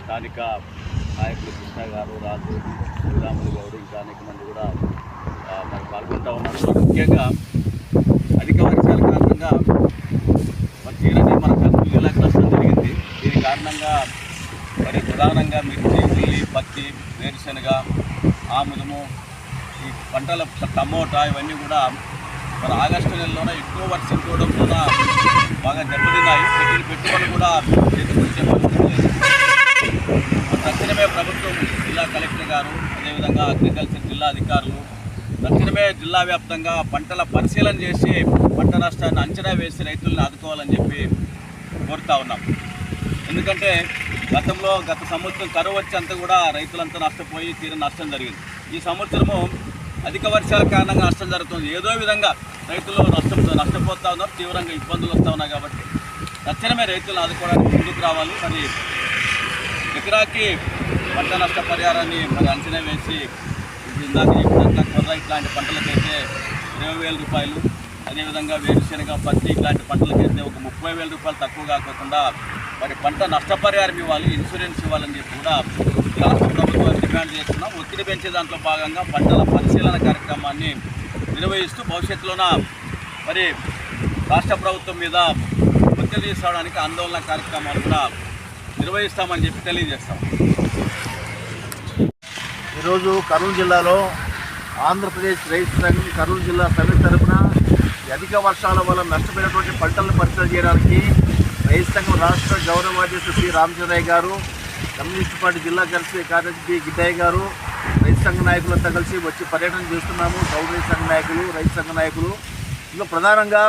స్థానిక నాయకులు కృష్ణ గారు రాజు శ్రీరాములు గౌడ్ ఇంకా అనేక మంది కూడా మరి పాల్గొంటూ ఉన్నారు. ముఖ్యంగా అధిక వర్షాల కారణంగా మరి తీరని మన కర్నూలు జిల్లాకు నష్టం జరిగింది. దీని కారణంగా మరి ప్రధానంగా మిర్చి ఉల్లి పత్తి వేరుశనగ ఆముదము ఈ పంటల టమోటా ఇవన్నీ కూడా మరి ఆగస్టు నెలలోనే ఎక్కువ వర్షం చూడడం కూడా బాగా దెబ్బతిన్నాయి. పెట్టిన పెట్టుబడులు కూడా చేతికొచ్చే పరిస్థితి లేదు తక్షణమే ప్రభుత్వం జిల్లా కలెక్టర్ గారు అదేవిధంగా అగ్రికల్చర్ జిల్లా అధికారులు తక్షణమే జిల్లా వ్యాప్తంగా పంటల పరిశీలన చేసి పంట నష్టాన్ని అంచనా వేసి రైతులను ఆదుకోవాలని చెప్పి కోరుతా ఉన్నాం. ఎందుకంటే గతంలో గత సంవత్సరం కరువు వచ్చేంత కూడా రైతులంతా నష్టపోయి తీర నష్టం జరిగింది. ఈ సంవత్సరము అధిక వర్షాల కారణంగా నష్టం జరుగుతుంది. ఏదో విధంగా రైతులు నష్టం నష్టపోతూ ఉన్నారు తీవ్రంగా ఇబ్బందులు వస్తూ ఉన్నాయి కాబట్టి తక్షణమే రైతులను ఆదుకోవడానికి ముందుకు రావాలి. మరి ఎకరాకి పంట నష్ట పరిహారాన్ని మరి అంచనా వేసి ఇందాక చెప్పినట్ల కొర్ర ఇట్లాంటి పంటలకైతే ఇరవై వేల రూపాయలు. అదేవిధంగా వేరుశనగ పత్తి ఇట్లాంటి పంటలకైతే ఒక ముప్పై వేల రూపాయలు తక్కువ కాకుండా మరి పంట నష్టపరిహారం ఇవ్వాలి ఇన్సూరెన్స్ ఇవ్వాలని చెప్పి కూడా రాష్ట్ర ప్రభుత్వం డిమాండ్ చేస్తున్నాం. ఒత్తిడి పెంచే దాంట్లో భాగంగా పంటల పరిశీలన కార్యక్రమాన్ని నిర్వహిస్తూ భవిష్యత్తులోన మరి రాష్ట్ర ప్రభుత్వం మీద ఒత్తిడి తీసుకోవడానికి ఆందోళన కార్యక్రమాలు కూడా నిర్వహిస్తామని చెప్పి తెలియజేస్తాం. ఈరోజు కర్నూలు జిల్లాలో ఆంధ్రప్రదేశ్ రైతు సంఘం కర్నూలు జిల్లా సమితి తరపున అధిక వర్షాల వల్ల నష్టపోయినటువంటి పంటలను పరిశీలన చేయడానికి రైతు సంఘం రాష్ట్ర గౌరవాధ్యక్షుడు శ్రీ రామచంద్రయ్య గారు కమ్యూనిస్ట్ పార్టీ జిల్లా కలిసి కార్యదర్శి బి గిడ్డయ్య గారు రైతు సంఘ నాయకులతో కలిసి వచ్చి పర్యటన చేస్తున్నాము. గౌడ రైతు సంఘ నాయకులు రైతు సంఘ నాయకులు. ఇందులో ప్రధానంగా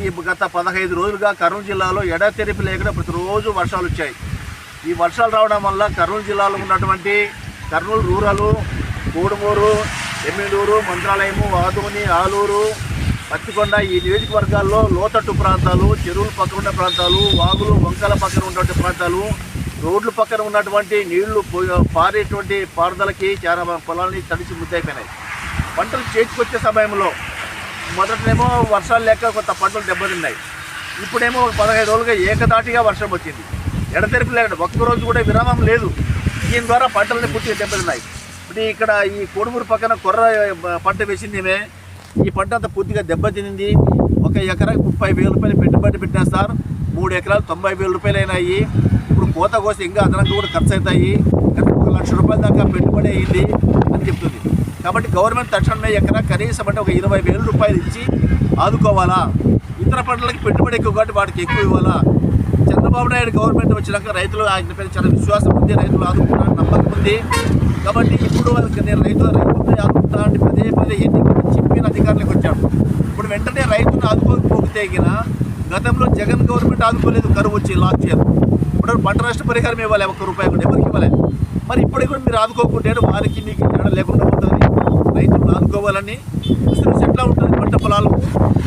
ఈ గత పదహైదు రోజులుగా కర్నూలు జిల్లాలో ఎడతెరిపి లేకుండా ప్రతిరోజు వర్షాలు వచ్చాయి. ఈ వర్షాలు రావడం వల్ల కర్నూలు జిల్లాలో ఉన్నటువంటి కర్నూలు రూరల్ కూడమూరు ఎమ్మిడూరు మంత్రాలయము వాదుని ఆలూరు పత్తికొండ ఈ నియోజకవర్గాల్లో లోతట్టు ప్రాంతాలు చెరువులు పక్కన ఉన్న ప్రాంతాలు వాగులు వంకల పక్కన ఉన్నటువంటి ప్రాంతాలు రోడ్ల పక్కన ఉన్నటువంటి నీళ్ళు పో- పారేటువంటి పారుదలకి చాలా పొలాలని తడిసి ముద్దైపోయినాయి పంటలు చేతికొచ్చే సమయంలో మొదటనేమో వర్షాలు లేక కొంత పంటలు దెబ్బతిన్నాయి. ఇప్పుడేమో ఒక పదహైదు రోజులుగా ఏకదాటిగా వర్షం వచ్చింది. ఎడతెరిపి లేకుండా ఒక్కరోజు కూడా విరామం లేదు. దీని ద్వారా పంటలని పూర్తిగా దెబ్బతిన్నాయి. ఇప్పుడు ఇక్కడ ఈ కోడుమూరు పక్కన కొర్ర పంట వేసిందేమే. ఈ పంట అంతా పూర్తిగా దెబ్బతినింది. ఒక ఎకరాకి ముప్పై వేల రూపాయలు పెట్టుబడి పెట్టినా సార్ మూడు ఎకరాలు తొంభై వేల రూపాయలు అయినాయి. ఇప్పుడు కోత కోసం ఇంకా అదనంగా కూడా ఖర్చు అవుతాయి ఒక లక్ష రూపాయల దాకా పెట్టుబడి అయింది అని చెప్తుంది. కాబట్టి గవర్నమెంట్ తక్షణమే ఎకరా కనీసం అంటే ఒక ఇరవై వేల రూపాయలు ఇచ్చి ఆదుకోవాలా? ఇతర పంటలకి పెట్టుబడి ఎక్కువ కాబట్టి వాటికి ఎక్కువ ఇవ్వాలా? చంద్రబాబు నాయుడు గవర్నమెంట్ వచ్చినాక రైతులు ఆయన పైన చాలా విశ్వాసం ఉంది రైతులు ఆదుకుంటారు నమ్మకం ఉంది. కాబట్టి ఇప్పుడు వాళ్ళకి నేను రైతులు రైతులు ఆదుకుంటా అంటే పదే పదే ఎన్నికలు చెప్పిన అధికారులకు వచ్చాడు ఇప్పుడు వెంటనే రైతును ఆదుకోకపోతే గతంలో జగన్ గవర్నమెంట్ ఆదుకోలేదు కరువు వచ్చి లాక్ ఇయర్ ఇప్పుడు పంట నష్ట పరిహారం ఇవ్వాలి ఒక్క రూపాయి కూడా ఎవరికి ఇవ్వలేదు. మరి ఇప్పుడు కూడా మీరు ఆదుకోకుంటే వారికి మీకు తేడా లేకుండా ఉంటుంది. రైతులను ఆదుకోవాలని ఇన్సూరెన్స్ ఎట్లా ఉంటుంది పంట పొలాలకు.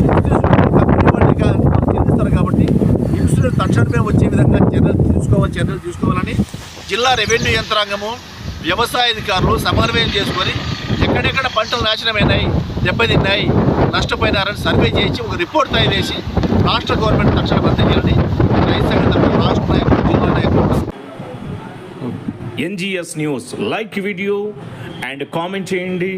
ఇన్సూరెన్స్ కంపెనీ వాళ్ళకి చెందిస్తారు కాబట్టి ఇన్సూరెన్స్ తక్షణమే వచ్చే విధంగా చర్యలు తీసుకోవాలి చర్యలు తీసుకోవాలని జిల్లా రెవెన్యూ యంత్రాంగము వ్యవసాయ అధికారులు సమన్వయం చేసుకొని ఎక్కడెక్కడ పంటలు నాశనమైనాయి దెబ్బతిన్నాయి నష్టపోయినారని సర్వే చేసి ఒక రిపోర్ట్ తయారు చేసి రాష్ట్ర గవర్నమెంట్ తక్షణ అందజేయాలని రైతు సంఘం రాష్ట్ర నాయకులు జిల్లా నాయకులు. NGS news like video and comment చేయండి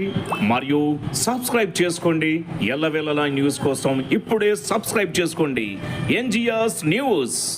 మరియు సబ్స్క్రైబ్ చేసుకోండి. ఎల్లవెల్లలా న్యూస్ కోసం ఇప్పుడే సబ్స్క్రైబ్ చేసుకోండి. NGRS news.